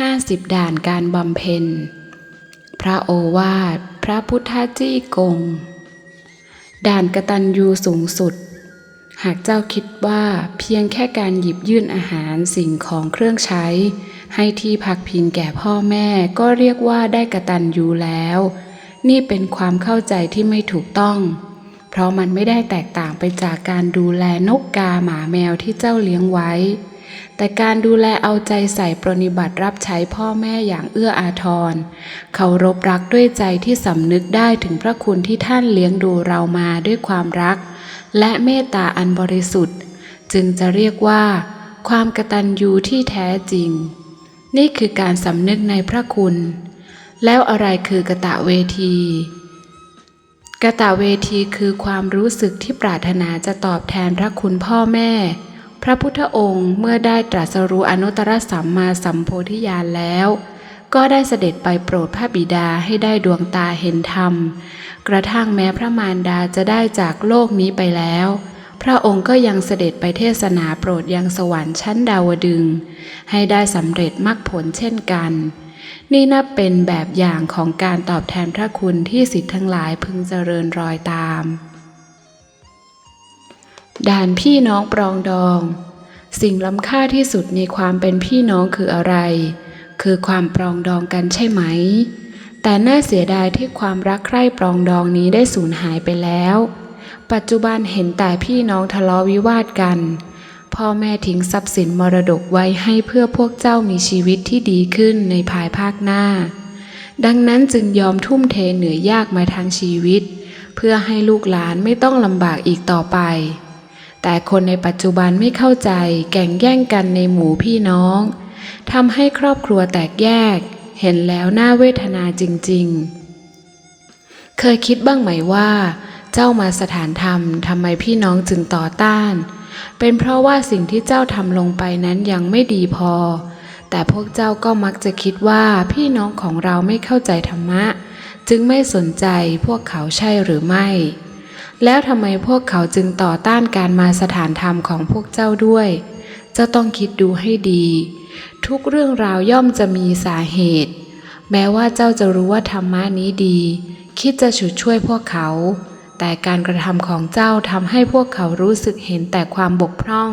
50 ด่านการบำเพ็ญ พระโอวาท พระพุทธจี้กง ด่านกระตัญญูสูงสุด หากเจ้าคิดว่าเพียงแค่การหยิบยื่นอาหารสิ่งของเครื่องใช้ ให้ที่พักพิงแก่พ่อแม่ก็เรียกว่าได้กระตัญญูแล้ว นี่เป็นความเข้าใจที่ไม่ถูกต้อง เพราะมันไม่ได้แตกต่างไปจากการดูแลนกกาหมาแมวที่เจ้าเลี้ยงไว้ แต่การดูแลเอาใจใส่ปรนนิบัติรับใช้พ่อแม่อย่างเอื้ออาทรเคารพรักด้วยใจที่สำนึกได้ถึงพระคุณที่ท่านเลี้ยงดูเรามาด้วยความรัก และเมตตาอันบริสุทธิ์ จึงจะเรียกว่า ความกตัญญูที่แท้จริง นี่คือการสำนึกในพระคุณ แล้วอะไรคือกะตะเวทีกะตะเวทีคือความรู้สึกที่ปรารถนาจะตอบแทนพระคุณพ่อแม่ พระพุทธองค์เมื่อได้ตรัสรู้อนุตตรสัมมาสัมโพธิญาณแล้ว ก็ได้เสด็จไปโปรดพระบิดาให้ได้ดวงตาเห็นธรรม กระทั่งแม้พระมารดาจะได้จากโลกนี้ไปแล้ว พระองค์ก็ยังเสด็จไปเทศนาโปรดยังสวรรค์ชั้นดาวดึง ให้ได้สำเร็จมรรคผลเช่นกัน นี่นับเป็นแบบอย่างของการตอบแทนพระคุณที่สิทธิ์ทั้งหลายพึงเจริญรอยตาม ด่านพี่น้องปรองดอง สิ่งล้ำค่าที่สุดในความเป็นพี่น้องคืออะไร คือความปรองดองกันใช่ไหม แต่น่าเสียดายที่ความรักใคร่ปรองดองนี้ได้สูญหายไปแล้ว ปัจจุบันเห็นแต่พี่น้องทะเลาะวิวาทกัน พ่อแม่ทิ้งทรัพย์สินมรดกไว้ให้เพื่อพวกเจ้ามีชีวิตที่ดีขึ้นในภายภาคหน้า ดังนั้นจึงยอมทุ่มเทเหนื่อยยากมาทั้งชีวิต เพื่อให้ลูกหลานไม่ต้องลำบากอีกต่อไป แต่คนในปัจจุบันไม่เข้าใจแก่งแย่งกันในหมู่พี่น้องทำให้ครอบครัวแตกแยก เห็นแล้วน่าเวทนาจริง ๆ เคยคิดบ้างไหมว่า เจ้ามาสถานธรรมทำไมพี่น้องจึงต่อต้าน เป็นเพราะว่าสิ่งที่เจ้าทำลงไปนั้นยังไม่ดีพอ แต่พวกเจ้าก็มักจะคิดว่าพี่น้องของเราไม่เข้าใจธรรมะ จึงไม่สนใจพวกเขาใช่หรือไม่ แล้วทำไมพวกเขาจึงต่อต้านการมาสถานธรรมของพวกเจ้าด้วย เจ้าต้องคิดดูให้ดี ทุกเรื่องราวย่อมจะมีสาเหตุ แม้ว่าเจ้าจะรู้ว่าธรรมะนี้ดี คิดจะฉุดช่วยพวกเขา แต่การกระทำของเจ้าทำให้พวกเขารู้สึกเห็นแต่ความบกพร่อง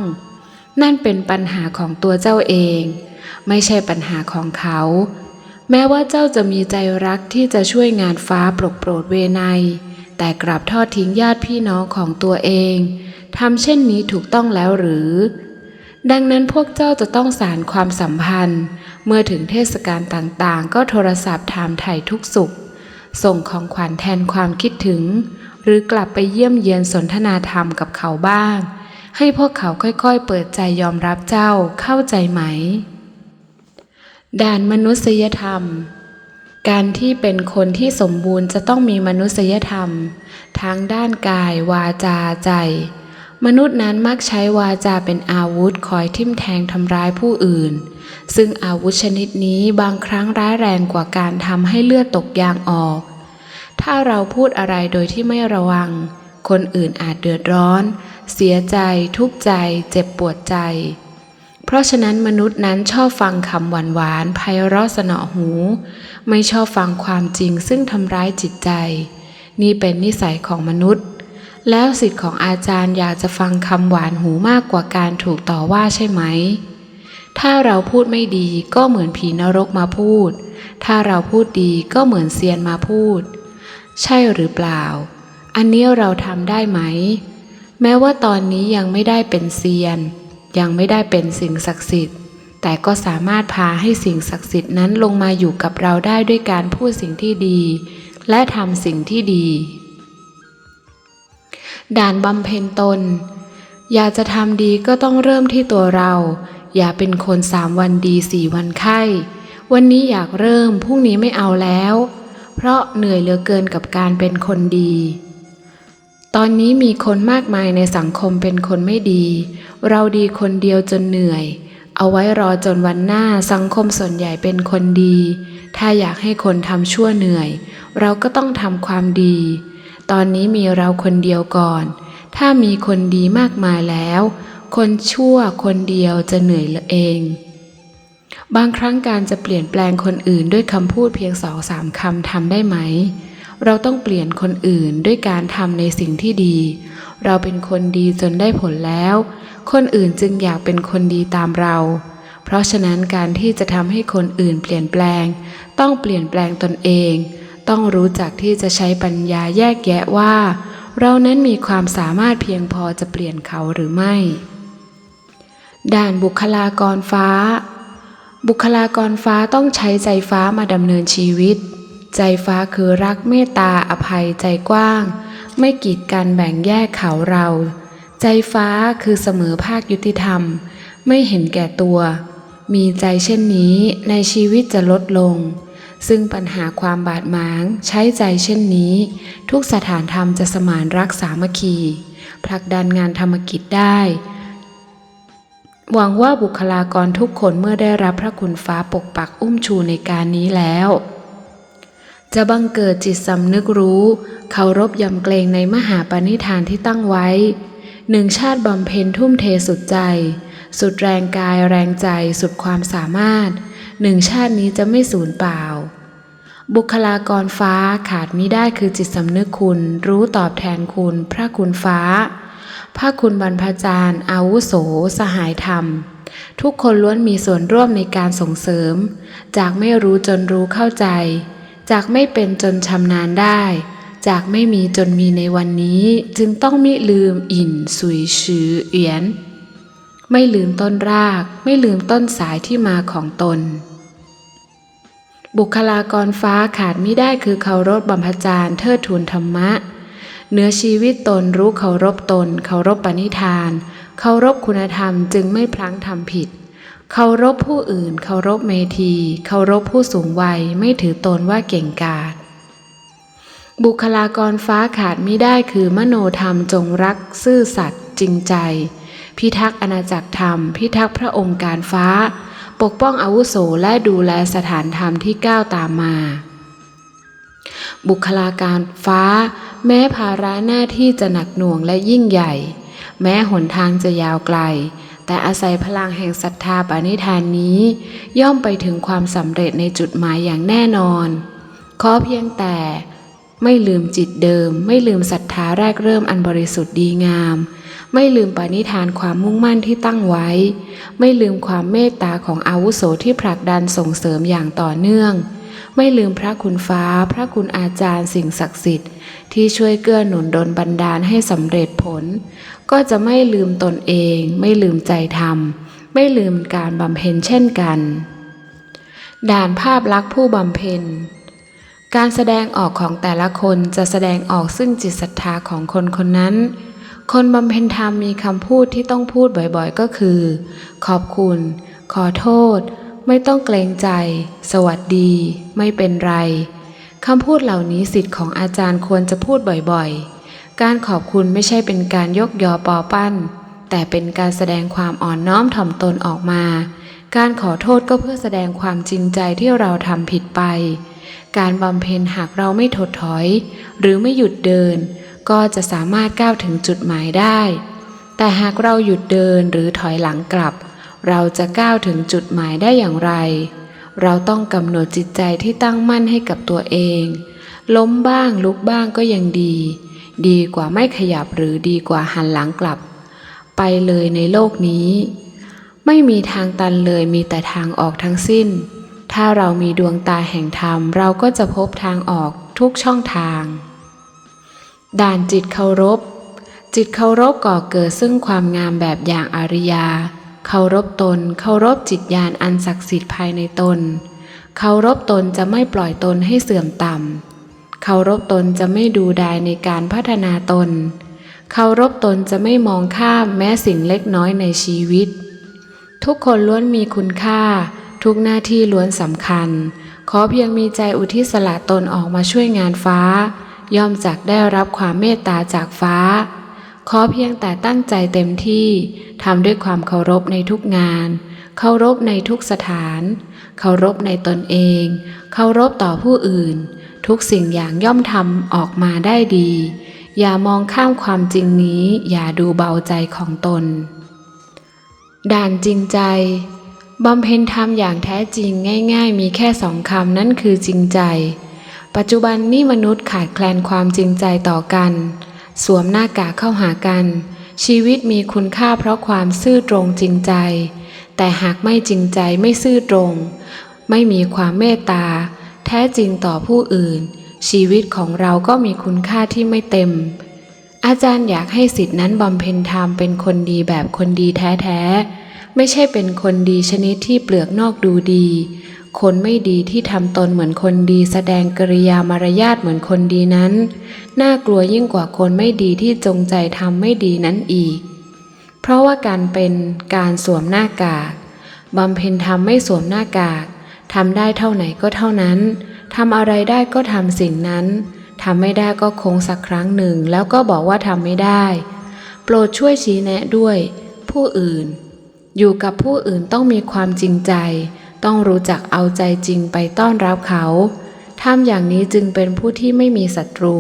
นั่นเป็นปัญหาของตัวเจ้าเอง ไม่ใช่ปัญหาของเขา แม้ว่าเจ้าจะมีใจรักที่จะช่วยงานฟ้าปลกโปรดเวไนย แต่กลับทอดทิ้งญาติพี่น้องของตัวเองทำเช่นนี้ถูกต้องแล้วหรือ ดังนั้นพวกเจ้าจะต้องสารความสัมพันธ์ เมื่อถึงเทศกาลต่างๆ ก็โทรศัพท์ถามไถ่ทุกสุข ส่งของขวัญแทนความคิดถึง หรือกลับไปเยี่ยมเยียนสนทนาธรรมกับเขาบ้าง ให้พวกเขาค่อยๆ เปิดใจยอมรับเจ้าเข้าใจไหม ด่านมนุษยธรรม การที่เป็นคนที่สมบูรณ์จะต้องมีมนุษยธรรม ทั้งด้านกายวาจาใจ มนุษย์นั้นมักใช้วาจาเป็นอาวุธคอยทิ่มแทงทำร้ายผู้อื่น ซึ่งอาวุธชนิดนี้บางครั้งร้ายแรงกว่าการทำให้เลือดตกยางออก ถ้าเราพูดอะไรโดยที่ไม่ระวัง คนอื่นอาจเดือดร้อน เสียใจ ทุกข์ใจ เจ็บปวดใจ เพราะฉะนั้นมนุษย์นั้นชอบฟังคำหวานหวานๆไพเราะสนอหู ไม่ชอบฟังความจริงซึ่งทำร้ายจิตใจ นี่เป็นนิสัยของมนุษย์ แล้วสิทธิ์ของอาจารย์อยากจะฟังคำหวานหูมากกว่าการถูกต่อว่าใช่ไหม ถ้าเราพูดไม่ดีก็เหมือนผีนรกมาพูด ถ้าเราพูดดีก็เหมือนเซียนมาพูด ใช่หรือเปล่า อันนี้เราทำได้ไหม แม้ว่าตอนนี้ยังไม่ได้เป็นเซียน ยังไม่ได้เป็นสิ่งศักดิ์สิทธิ์ แต่ก็สามารถพาให้สิ่งศักดิ์สิทธิ์นั้นลงมาอยู่กับเราได้ด้วยการพูดสิ่งที่ดี และทำสิ่งที่ดี ด่านบำเพ็ญตน อยากจะทำดีก็ต้องเริ่มที่ตัวเรา อย่าเป็นคนสามวันดีสี่วันไข้วันนี้อยากเริ่มพรุ่งนี้ไม่เอาแล้ว เพราะเหนื่อยเหลือเกินกับการเป็นคนดี ตอนนี้มีคนมากมายในสังคมเป็นคนไม่ดี เราดีคนเดียวจนเหนื่อย เอาไว้รอจนวันหน้าสังคมส่วนใหญ่เป็นคนดี ถ้าอยากให้คนทำชั่วเหนื่อย เราก็ต้องทำความดี ตอนนี้มีเราคนเดียวก่อน ถ้ามีคนดีมากมายแล้ว คนชั่วคนเดียวจะเหนื่อยเองบางครั้งการจะเปลี่ยนแปลงคนอื่นด้วยคำพูดเพียงสองสามคำทำได้ไหม เราต้องเปลี่ยนคนอื่นด้วยการทำในสิ่งที่ดี เราเป็นคนดีจนได้ผลแล้ว คนอื่นจึงอยากเป็นคนดีตามเรา เพราะฉะนั้นการที่จะทำให้คนอื่นเปลี่ยนแปลง ต้องเปลี่ยนแปลงตนเอง ต้องรู้จักที่จะใช้ปัญญาแยกแยะว่า เรานั้นมีความสามารถเพียงพอจะเปลี่ยนเขาหรือไม่ ด่านบุคลากรฟ้า บุคลากรฟ้าต้องใช้ใจฟ้ามาดำเนินชีวิต ใจฟ้าคือรักเมตตาอภัยใจกว้าง ไม่กีดกันแบ่งแยกเขาเรา ใจฟ้าคือเสมอภาคยุติธรรม ไม่เห็นแก่ตัว มีใจเช่นนี้ในชีวิตจะลดลง ซึ่งปัญหาความบาดหมางใช้ใจเช่นนี้ ทุกสถานธรรมจะสมานรักสามัคคีผลักดันงานธรรมกิจได้ หวังว่าบุคลากรทุกคนเมื่อได้รับพระคุณฟ้าปกปักอุ้มชูในการนี้แล้ว จะบังเกิดจิตสำนึกรู้เคารพยำเกรงในมหาปณิธานที่ตั้งไว้ หนึ่งชาติบำเพ็ญทุ่มเทสุดใจ สุดแรงกายแรงใจสุดความสามารถ หนึ่งชาตินี้จะไม่สูญเปล่า บุคลากรฟ้าขาดมิได้คือจิตสำนึกคุณ รู้ตอบแทนคุณ พระคุณฟ้า พระคุณบรรพจารย์อาวุโส สหายธรรมทุกคนล้วนมีส่วนร่วมในการส่งเสริม จากไม่รู้จนรู้เข้าใจ จากไม่เป็นจนชำนาญได้ จากไม่มีจนมีในวันนี้ จึงต้องมิลืมอินสุยชือเอียน ไม่ลืมต้นราก ไม่ลืมต้นสายที่มาของตน บุคลากรฟ้าขาดไมิได้คือเคารพบัมพจารย์เทิดทูนธรรมะเนื้อชีวิตตนรู้เคารพตน เคารพปณิธาน เคารพคุณธรรมจึงไม่พลั้งทำผิด เคารพผู้อื่น เคารพเมธีเคารพผู้สูงวัยไม่ถือตนว่าเก่งกาจบุคลากรฟ้าขาดไมิได้คือมโนธรรมจงรักซื่อสัตย์จริงใจ พิทักษ์อาณาจักรธรรม พิทักษ์พระองค์การฟ้า ปกป้องอาวุโสและดูแลสถานธรรมที่ก้าวตามมา บุคลาการฟ้า แม้ภาระหน้าที่จะหนักหน่วงและยิ่งใหญ่ แม้หนทางจะยาวไกล แต่อาศัยพลังแห่งศรัทธาปณิธานนี้ ย่อมไปถึงความสำเร็จในจุดหมายอย่างแน่นอน ขอเพียงแต่ ไม่ลืมจิตเดิม ไม่ลืมศรัทธาแรกเริ่มอันบริสุทธิ์ดีงาม ไม่ลืมปณิธานความมุ่งมั่นที่ตั้งไว้ ไม่ลืมความเมตตาของอาวุโสที่ผลักดันส่งเสริมอย่างต่อเนื่อง ไม่ลืมพระคุณฟ้า พระคุณอาจารย์สิ่งศักดิ์สิทธิ์ ที่ช่วยเกื้อหนุนดลบันดาลให้สำเร็จผล ก็จะไม่ลืมตนเอง ไม่ลืมใจธรรม ไม่ลืมการบำเพ็ญเช่นกัน ด่านภาพลักษณ์ผู้บำเพ็ญการแสดงออกของแต่ละคนจะแสดงออกซึ่งจิตศรัทธาของคนคนนั้น คนบำเพ็ญธรรมมีคำพูดที่ต้องพูดบ่อยๆ ก็คือ ขอบคุณ ขอโทษ ไม่ต้องเกรงใจ สวัสดี ไม่เป็นไรคำพูดเหล่านี้สิทธิ์ของอาจารย์ควรจะพูดบ่อยๆ การขอบคุณไม่ใช่เป็นการยกยอปอปั้น แต่เป็นการแสดงความอ่อนน้อมถ่อมตนออกมา การขอโทษก็เพื่อแสดงความจริงใจที่เราทำผิดไป การบำเพ็ญหากเราไม่ถดถอย หรือไม่หยุดเดิน ก็จะสามารถก้าวถึงจุดหมายได้ แต่หากเราหยุดเดินหรือถอยหลังกลับ เราจะก้าวถึงจุดหมายได้อย่างไร เราต้องกำหนดจิตใจที่ตั้งมั่นให้กับตัวเอง ล้มบ้างลุกบ้างก็ยังดี ดีกว่าไม่ขยับหรือดีกว่าหันหลังกลับ ไปเลยในโลกนี้ ไม่มีทางตันเลยมีแต่ทางออกทั้งสิ้น ถ้าเรามีดวงตาแห่งธรรม เราก็จะพบทางออกทุกช่องทาง ด่านจิตเคารพจิตเคารพก่อเกิดซึ่งความงามแบบอย่างอริยา เคารพตน เคารพจิตญาณอันศักดิ์สิทธิ์ภายในตน เคารพตนจะไม่ปล่อยตนให้เสื่อมต่ำ เคารพตนจะไม่ดูดายในการพัฒนาตน เคารพตนจะไม่มองข้ามแม้สิ่งเล็กน้อยในชีวิต ทุกคนล้วนมีคุณค่า ทุกหน้าที่ล้วนสำคัญ ขอเพียงมีใจอุทิศสละตนออกมาช่วยงานฟ้า ย่อมจักได้รับความเมตตาจากฟ้า ขอเพียงแต่ตั้งใจเต็มที่ทำด้วยความเคารพในทุกงาน เคารพในทุกสถาน เคารพในตนเอง เคารพต่อผู้อื่น ทุกสิ่งอย่างย่อมทำออกมาได้ดี อย่ามองข้ามความจริงนี้ อย่าดูเบาใจของตน ด่านจริงใจบำเพ็ญธรรมอย่างแท้จริงง่ายๆ มีแค่สองคำนั่นคือจริงใจ ปัจจุบันนี้มนุษย์ขาดแคลนความจริงใจต่อกัน สวมหน้ากากเข้าหากัน ชีวิตมีคุณค่าเพราะความซื่อตรงจริงใจ แต่หากไม่จริงใจไม่ซื่อตรง ไม่มีความเมตตา แท้จริงต่อผู้อื่น ชีวิตของเราก็มีคุณค่าที่ไม่เต็ม อาจารย์อยากให้สิทธินั้นบำเพ็ญธรรมเป็นคนดีแบบคนดีแท้ๆไม่ใช่เป็นคนดีชนิดที่เปลือกนอกดูดี คนไม่ดีที่ทำตนเหมือนคนดีแสดงกริยามารยาทเหมือนคนดีนั้น น่ากลัวยิ่งกว่าคนไม่ดีที่จงใจทำไม่ดีนั้นอีก เพราะว่าการเป็นการสวมหน้ากากบำเพ็ญธรรมไม่สวมหน้ากากทำได้เท่าไหนก็เท่านั้นทำอะไรได้ก็ทำสิ่งนั้นทำไม่ได้ก็คงสักครั้งหนึ่ง แล้วก็บอกว่าทำไม่ได้ โปรดช่วยชี้แนะด้วย ผู้อื่น อยู่กับผู้อื่นต้องมีความจริงใจ ต้องรู้จักเอาใจจริงไปต้อนรับเขาทำอย่างนี้จึงเป็นผู้ที่ไม่มีศัตรู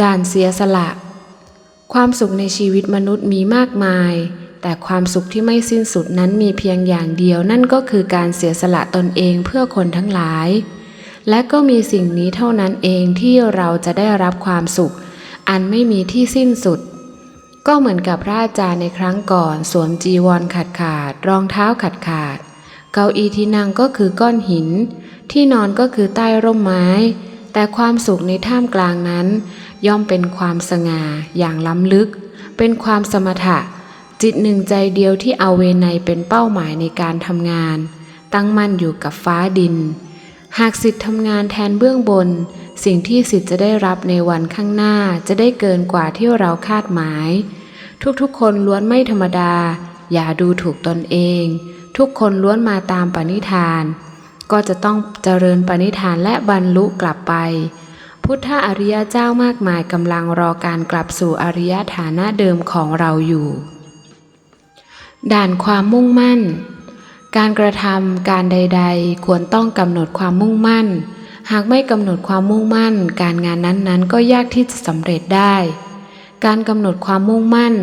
ด่านเสียสละ ความสุขในชีวิตมนุษย์มีมากมาย แต่ความสุขที่ไม่สิ้นสุดนั้นมีเพียงอย่างเดียวนั่นก็คือการเสียสละตนเองเพื่อคนทั้งหลาย และก็มีสิ่งนี้เท่านั้นเองที่เราจะได้รับความสุข อันไม่มีที่สิ้นสุด ก็เหมือนกับพระอาจารย์ในครั้งก่อน สวมจีวรขาดขาด รองเท้าขาดขาด เก้าอี้ที่นั่งก็คือก้อนหิน ที่นอนก็คือใต้ร่มไม้ แต่ความสุขในท่ามกลางนั้น ย่อมเป็นความสง่าอย่างล้ำลึก เป็นความสมถะ จิตหนึ่งใจเดียวที่เอาเวไนยเป็นเป้าหมายในการทำงาน ตั้งมั่นอยู่กับฟ้าดิน หากสิทธิ์ทำงานแทนเบื้องบน สิ่งที่สิทธิ์จะได้รับในวันข้างหน้าจะได้เกินกว่าที่เราคาดหมาย ทุกๆ คนล้วนไม่ธรรมดา อย่าดูถูกตนเอง ทุกคนล้วนมาตามปณิธาน ก็จะต้องเจริญปณิธานและบรรลุกลับไป พุทธอริยเจ้ามากมายกำลังรอการกลับสู่อริยฐานะเดิมของเราอยู่ ด่านความมุ่งมั่น การกระทำการใด ๆ ควรต้องกำหนดความมุ่งมั่น หากไม่กำหนดความมุ่งมั่น การงานนั้นๆ ก็ยากที่จะสำเร็จได้ การกำหนดความมุ่งมั่น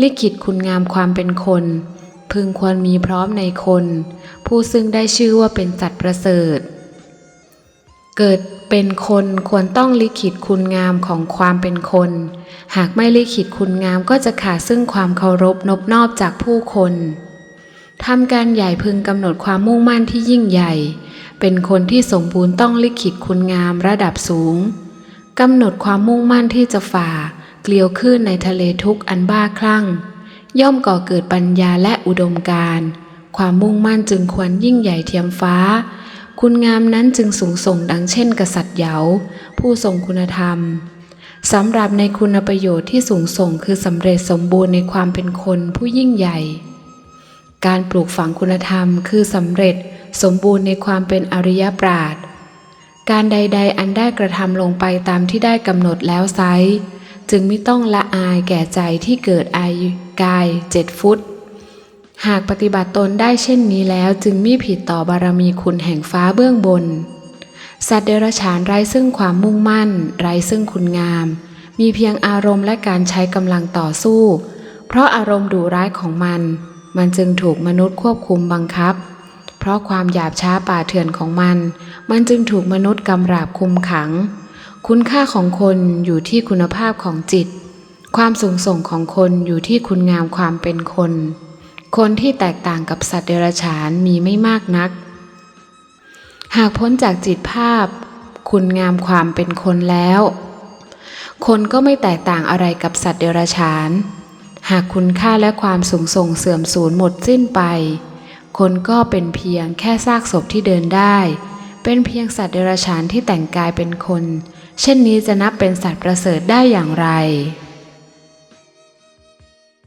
ลิขิตคุณงามความเป็นคน พึงควรมีพร้อมในคน ผู้ซึ่งได้ชื่อว่าเป็นสัตว์ประเสริฐ เกิดเป็นคนควรต้องลิขิตคุณงามของความเป็นคน หากไม่ลิขิตคุณงามก็จะขาดซึ่งความเคารพนบนอบจากผู้คนทำการใหญ่พึงกำหนดความมุ่งมั่นที่ยิ่งใหญ่ เป็นคนที่สมบูรณ์ต้องลิขิตคุณงามระดับสูงกำหนดความมุ่งมั่นที่จะฝ่า เกลียวขึ้นในทะเลทุกอันบ้าคลั่ง ย่อมก่อเกิดปัญญาและอุดมการความมุ่งมั่นจึงควรยิ่งใหญ่เทียมฟ้า คุณงามนั้นจึงสูงส่งดังเช่น กษัตริย์เหยาผู้ทรงคุณธรรมสำหรับในคุณประโยชน์ที่สูงส่งคือสำเร็จสมบูรณ์ในความเป็นคนผู้ยิ่งใหญ่ การปลูกฝังคุณธรรมคือสำเร็จ สมบูรณ์ในความเป็นอริยปราดการใด ๆ อันได้กระทำลงไปตามที่ได้กำหนดแล้วไซจึงไม่ต้องละอายแก่ใจที่เกิดอายกายเจ็ดฟุต หากปฏิบัติตนได้เช่นนี้แล้วจึงมิผิดต่อบารมีคุณแห่งฟ้าเบื้องบน สัตว์เดรัจฉานไร้ซึ่งความมุ่งมั่น ไร้ซึ่งคุณงาม มีเพียงอารมณ์และการใช้กำลังต่อสู้ เพราะอารมณ์ดุร้ายของมัน มันจึงถูกมนุษย์ควบคุมบังคับ เพราะความหยาบช้าป่าเถื่อนของมัน มันจึงถูกมนุษย์กำราบคุมขัง คุณค่าของคนอยู่ที่คุณภาพของจิต ความสูงส่งของคนอยู่ที่คุณงามความเป็นคน คนที่แตกต่างกับสัตว์เดรัจฉานมีไม่มากนัก หากพ้นจากจิตภาพ คุณงามความเป็นคนแล้ว คนก็ไม่แตกต่างอะไรกับสัตว์เดรัจฉาน หากคุณค่าและความสูงส่งเสื่อมสูญหมดสิ้นไป คนก็เป็นเพียงแค่ซากศพที่เดินได้ เป็นเพียงสัตว์เดรัจฉานที่แต่งกายเป็นคน เช่นนี้จะนับเป็นสัตว์ประเสริฐได้อย่างไร